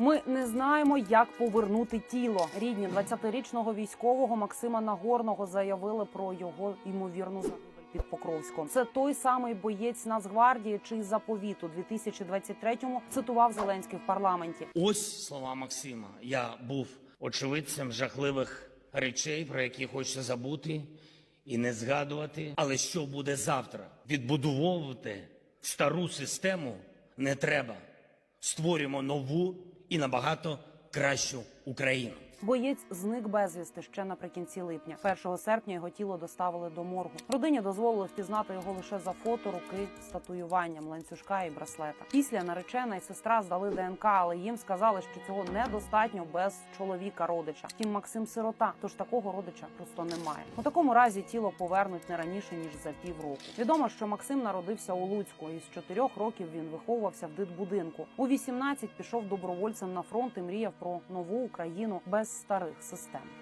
Ми не знаємо, як повернути тіло. Рідні 20-річного військового Максима Нагорного заявили про його ймовірну загибель під Покровськом. Це той самий боєць Нацгвардії, чий заповіт у 2023-му цитував Зеленський в парламенті. Ось слова Максима. Я був очевидцем жахливих речей, про які хочеться забути і не згадувати. Але що буде завтра? Відбудовувати стару систему не треба. Створюємо нову і набагато кращу Україну. Боєць зник безвісти ще наприкінці липня. 1 серпня його тіло доставили до моргу. Родині дозволили впізнати його лише за фото руки з татуюванням ланцюжка і браслета. Після наречена і сестра здали ДНК, але їм сказали, що цього недостатньо без чоловіка родича. Втім, Максим сирота, тож такого родича просто немає. У такому разі тіло повернуть не раніше ніж за півроку. Відомо, що Максим народився у Луцьку, і з чотирьох років він виховувався в дитбудинку. У 18 пішов добровольцем на фронт і мріяв про нову Україну без старих систем.